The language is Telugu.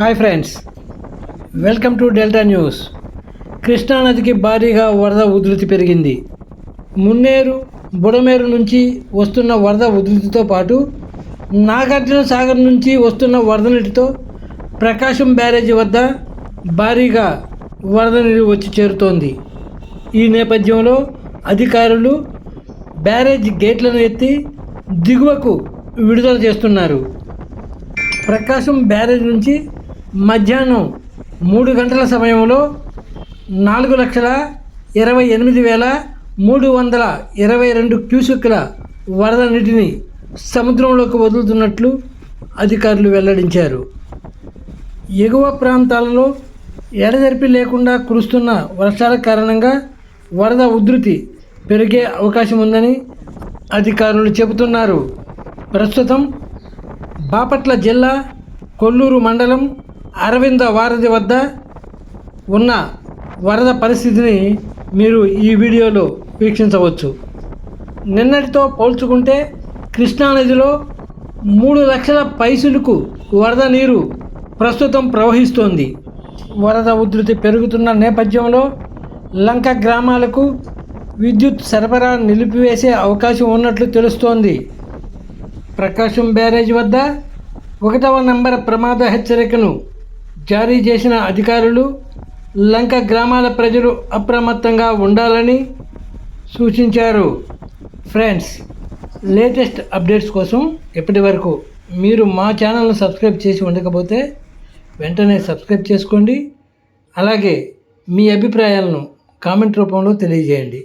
Hi friends welcome to Delta news కృష్ణానదికి భారీగా వరద ఉధృతి పెరిగింది. మున్నేరు బుడమేరు నుంచి వస్తున్న వరద ఉధృతితో పాటు నాగార్జున సాగర్ నుంచి వస్తున్న వరద నీటితో ప్రకాశం బ్యారేజీ వద్ద భారీగా వరద నీరు వచ్చి చేరుతోంది. ఈ నేపథ్యంలో అధికారులు బ్యారేజ్ గేట్లను ఎత్తి దిగువకు విడుదల చేస్తున్నారు. ప్రకాశం బ్యారేజ్ నుంచి మధ్యాహ్నం మూడు గంటల సమయంలో నాలుగు లక్షల ఇరవై ఎనిమిది వేల మూడు వందల ఇరవై రెండు క్యూసెక్కుల వరద నీటిని సముద్రంలోకి వదులుతున్నట్లు అధికారులు వెల్లడించారు. ఎగువ ప్రాంతాలలో ఎడతెరిపి లేకుండా కురుస్తున్న వర్షాల కారణంగా వరద ఉధృతి పెరిగే అవకాశం ఉందని అధికారులు చెబుతున్నారు. ప్రస్తుతం బాపట్ల జిల్లా కొల్లూరు మండలం అరవింద వారధి వద్ద ఉన్న వరద పరిస్థితిని మీరు ఈ వీడియోలో వీక్షించవచ్చు. నిన్నటితో పోల్చుకుంటే కృష్ణానదిలో మూడు లక్షల పైసులకు వరద నీరు ప్రస్తుతం ప్రవహిస్తోంది. వరద ఉధృతి పెరుగుతున్న నేపథ్యంలో లంక గ్రామాలకు విద్యుత్ సరఫరా నిలిపివేసే అవకాశం ఉన్నట్లు తెలుస్తోంది. ప్రకాశం బ్యారేజ్ వద్ద ఒకటవ నంబర్ ప్రమాద హెచ్చరికను జారీ చేసిన అధికారులు లంక గ్రామాల ప్రజలు అప్రమత్తంగా ఉండాలని సూచించారు. ఫ్రెండ్స్ లేటెస్ట్ అప్డేట్స్ కోసం ఇప్పటి వరకు మీరు మా ఛానల్ను సబ్స్క్రైబ్ చేసి ఉండకపోతే వెంటనే సబ్స్క్రైబ్ చేసుకోండి. అలాగే మీ అభిప్రాయాలను కామెంట్ రూపంలో తెలియజేయండి.